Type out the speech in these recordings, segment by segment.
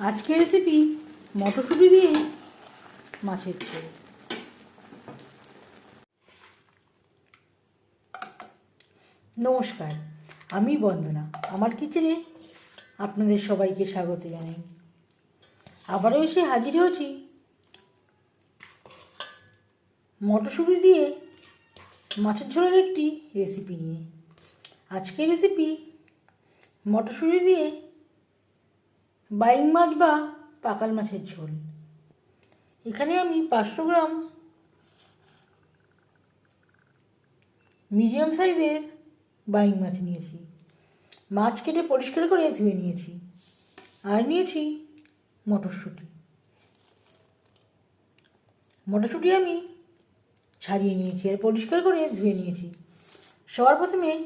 আজকের রেসিপি মটরশুঁটি দিয়ে মাছের ঝোল। নমস্কার, আমি বন্দনা। আমার কিচেনে আপনাদের সবাইকে স্বাগত জানাই। আবারও এসে হাজির হয়েছি। মটরশুঁটি দিয়ে মাছের ঝোলের একটি রেসিপি নিয়ে। আজকের রেসিপি মটরশুঁটি দিয়ে বাইং মাছ বা পাকাল মাছের ঝোল। এখানে আমি পাঁচশো গ্রাম মিডিয়াম সাইজের বাইং মাছ নিয়েছি। মাছ কেটে পরিষ্কার করে ধুয়ে নিয়েছি। আর নিয়েছি মটরশুঁটি। মটরশুঁটি আমি ছাড়িয়ে নিয়েছি আর পরিষ্কার করে ধুয়ে নিয়েছি। সবার প্রথমে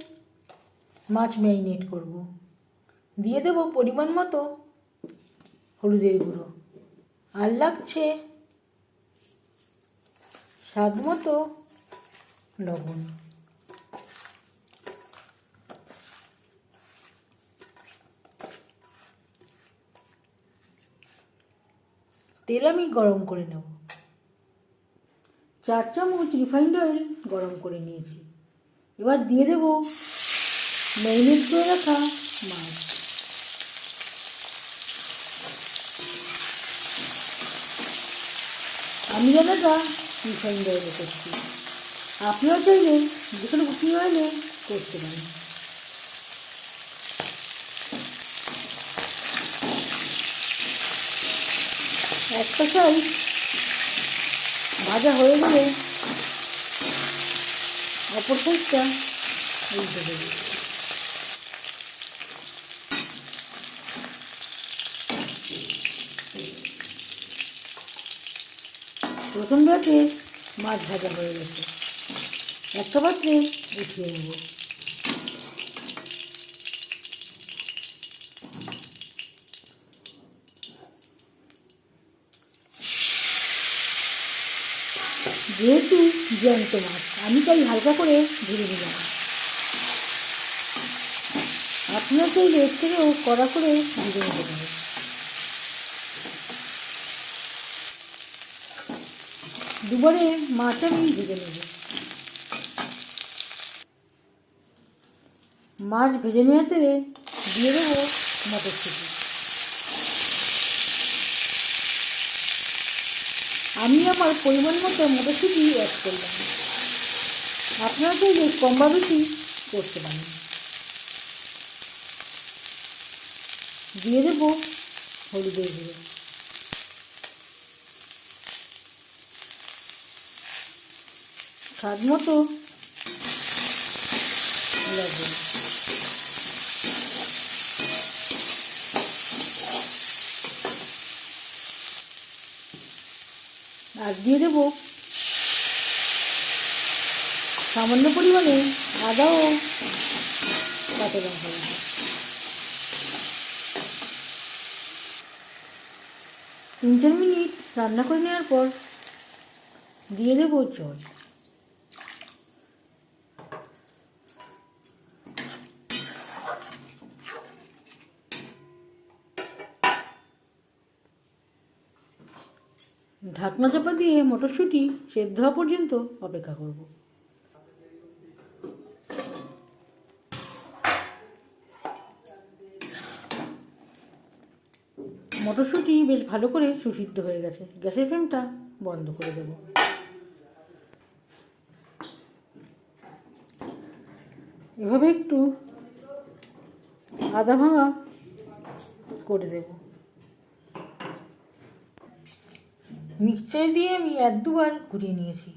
মাছ ম্যারিনেট করব। দিয়ে দেব পরিমাণ মতো হলুদের গুঁড়ো। আর লাগছে স্বাদ মতো লবণ। তেল আমি গরম করে নেব। চার চামচ রিফাইন্ড অয়েল গরম করে নিয়েছি। এবার দিয়ে দেব ম্যারিনেট করে রাখা মাছ। আমি রান্নাটা রিফাইন্ড অয়েলে করছি আপনিও চাইলে যে কোনো কুকিং অয়েলে করতে পারেন। একটা সাইজ ভাজা হয়ে গেলে অপর সাইজটা উল্টে দেবে। প্রথম ব্যাচে মাছ ভাজা হয়ে গেছে। একটা পাত্রে উঠিয়ে নেব। যেহেতু জ্যান্ত মাছ, আমি তাই হালকা করে ধরে নিলাম। আপনার চাইলে এর থেকেও কড়া করে ধরে নিতে পারেন। দুবারে মাছ আমি ভেজে নেব। মাছ ভেজে নেওয়ার তেলে দিয়ে দেবো মটরশুঁটি। আমি আমার পরিমাণ মতো মটরশুঁটি অ্যাড করলাম। আপনারা চাইলে কম বা বেশি করতে পারেন। দিয়ে দেবো হলুদের গুঁড়ো। স্বাদ মতো। লবণ আর দিয়ে দেবো সামান্য পরিমাণে আদা ও লঙ্কা তিন চার মিনিট রান্না করে নেওয়ার পর দিয়ে দেবো জল। ঢাকনা চাপা দিয়ে মটরশুঁটি সেদ্ধ হওয়া পর্যন্ত অপেক্ষা করব। মটরশুঁটি বেশ ভালো করে সুসিদ্ধ হয়ে গেছে। গ্যাসের ফ্লেমটা বন্ধ করে দেব। এভাবে একটু আদা ভাঙা করে দেবো। মিক্সচার দিয়ে আমি এক দুবার ঘুরিয়ে নিয়েছি।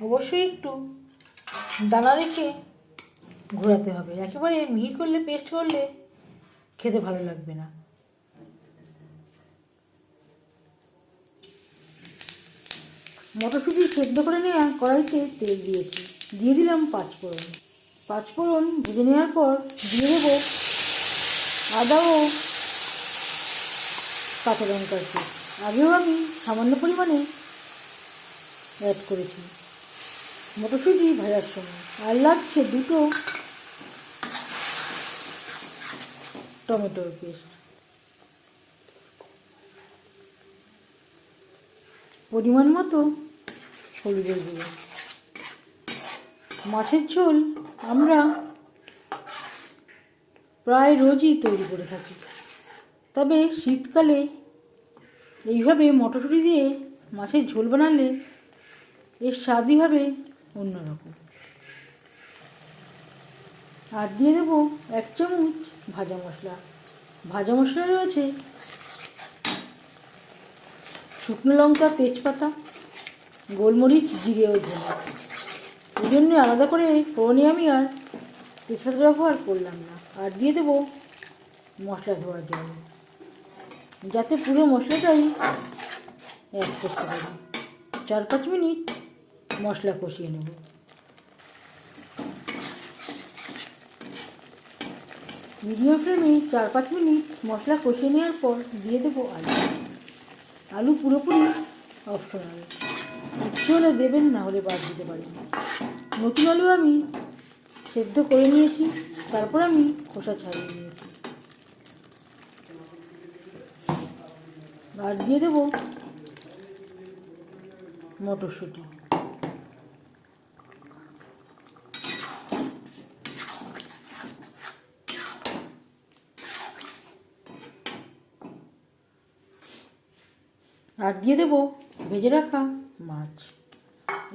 অবশ্যই একটু দানা রেখে ঘোরাতে হবে। একেবারে মিহি করলে, পেস্ট করলে খেতে ভালো লাগবে না। মটরশুঁটি সেদ্ধ করে নেওয়া কড়াইতে তেল দিয়েছি। দিয়ে দিলাম পাঁচফোড়ন পাঁচফোড়ন ভেজে নেওয়ার পর দিয়ে দেবো আদা ও কাঁচা লঙ্কার পেস্ট। আগেও আমি সামান্য পরিমাণে অ্যাড করেছি। মটরশুঁটি ভাজার সময়। আর লাগছে দুটো টমেটোর পেস্ট। পরিমাণ মতো হলুদের গুঁড়ো। মাছের ঝোল আমরা প্রায় রোজই তৈরি করে থাকি। তবে শীতকালে এইভাবে মটরশুঁটি দিয়ে মাছের ঝোল বানালে এর স্বাদই হবে অন্যরকম। আর দিয়ে দেবো এক চামচ ভাজা মশলা। ভাজা মশলা রয়েছে শুকনো লঙ্কা, তেজপাতা, গোলমরিচ, জিরে ও ধনে। এই জন্য আলাদা করে ফোড়নে আমি আর তেজপাতা ব্যবহার করলাম না। আর দিয়ে দেবো মশলা ধোয়ার জন্য। যাতে পুরো মশলাটাই অ্যাড করতে পারি। চার পাঁচ মিনিট মশলা কষিয়ে নেব। মিডিয়াম ফ্লেমে চার পাঁচ মিনিট মশলা কষিয়ে নেওয়ার পর দিয়ে দেবো আলু। আলু পুরোপুরি অপশনাল ইচ্ছে হলে দেবেন, না হলে বাদ দিতে পারেন। নতুন আলু আমি সেদ্ধ করে নিয়েছি, তারপর আমি খোসা ছাড়িয়ে নিয়েছি। আর দিয়ে দেবো মটরশুঁটি। আর দিয়ে দেবো ভেজে রাখা মাছ।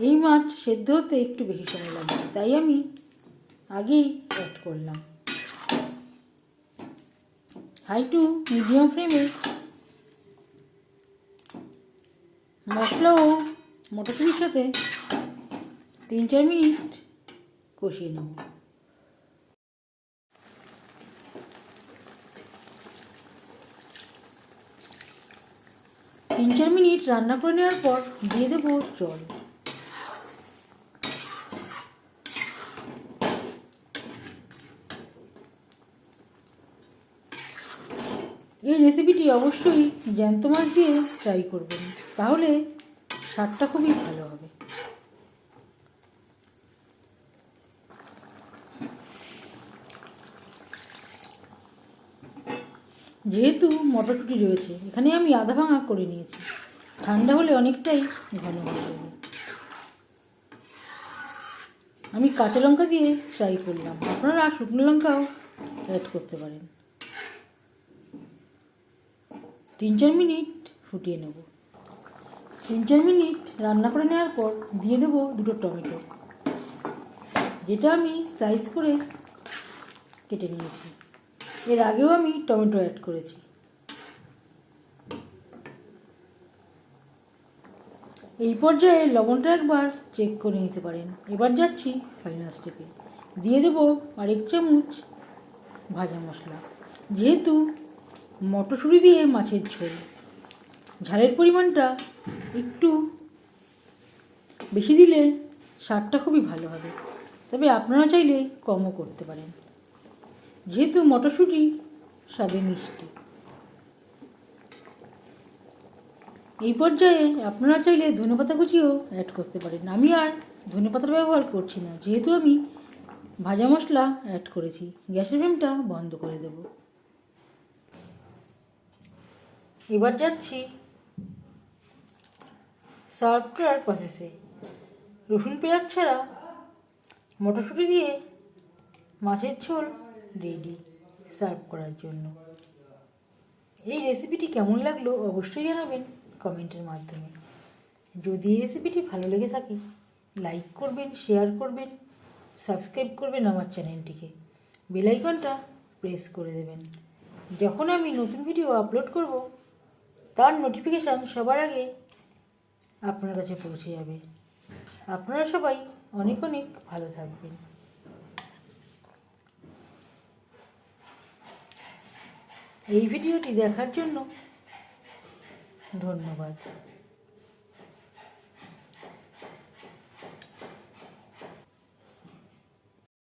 এই মাছ সেদ্ধ হতে একটু বেশি সময় লাগবে, তাই আমি আগেই অ্যাড করলাম। হাই টু মিডিয়াম ফ্লেমে মশলা ও মটরশুঁটির সাথে তিন চার মিনিট কষিয়ে নেব। তিন চার মিনিট রান্না করে নেওয়ার পর দিয়ে দেবো জল। এই রেসিপিটি অবশ্যই জ্যান্ত মাছ দিয়ে ট্রাই করবেন। তাহলে স্বাদটা খুবই ভালো হবে। যেহেতু মটরশুঁটি রয়েছে, এখানে আমি আধা ভাঙা করে নিয়েছি। ঠান্ডা হলে অনেকটাই ঘন হয়ে যাবে। আমি কাঁচা লঙ্কা দিয়ে ট্রাই করলাম। আপনারা শুকনো লঙ্কাও অ্যাড করতে পারেন। তিন চার মিনিট ফুটিয়ে নেব। তিন চার মিনিট রান্না করে নেওয়ার পর দিয়ে দেবো দুটো টমেটো, যেটা আমি স্লাইস করে কেটে নিয়েছি। এর আগেও আমি টমেটো অ্যাড করেছি। এই পর্যায়ে লবণটা একবার চেক করে নিতে পারেন। এবার যাচ্ছি ফাইনাল স্টেপে দিয়ে দেবো আরেক চামচ ভাজা মশলা। যেহেতু মটরশুঁটি দিয়ে মাছের ঝোল ঝালের পরিমাণটা একটু বেশি দিলে স্বাদটা খুবই ভালো হবে। তবে আপনারা চাইলে কমও করতে পারেন। যেহেতু মটরশুঁটি স্বাদে মিষ্টি। এই পর্যায়ে আপনারা চাইলে ধনেপাতা কুচিও অ্যাড করতে পারেন। আমি আর ধনেপাতার ব্যবহার করছি না। যেহেতু আমি ভাজা মশলা অ্যাড করেছি, গ্যাসের ফ্লেমটা বন্ধ করে দেব। এবার যাচ্ছি করার প্রসেসে রসুন পেঁয়াজ ছাড়া মটরশুঁটি দিয়ে মাছের ঝোল রেডি সার্ভ করার জন্য। এই রেসিপিটি কেমন লাগল অবশ্যই জানাবেন কমেন্টের মাধ্যমে। যদি এই রেসিপিটি ভালো লেগে থাকে লাইক করবেন শেয়ার করবেন সাবস্ক্রাইব করবেন আমার চ্যানেলটিকে বেলাইকনটা প্রেস করে দেবেন। যখন আমি নতুন ভিডিও আপলোড করব, তার নোটিফিকেশান সবার আগে আপনার কাছে পৌঁছে যাবে। আপনারা সবাই অনেক অনেক ভালো থাকবেন। এই ভিডিওটি দেখার জন্য ধন্যবাদ।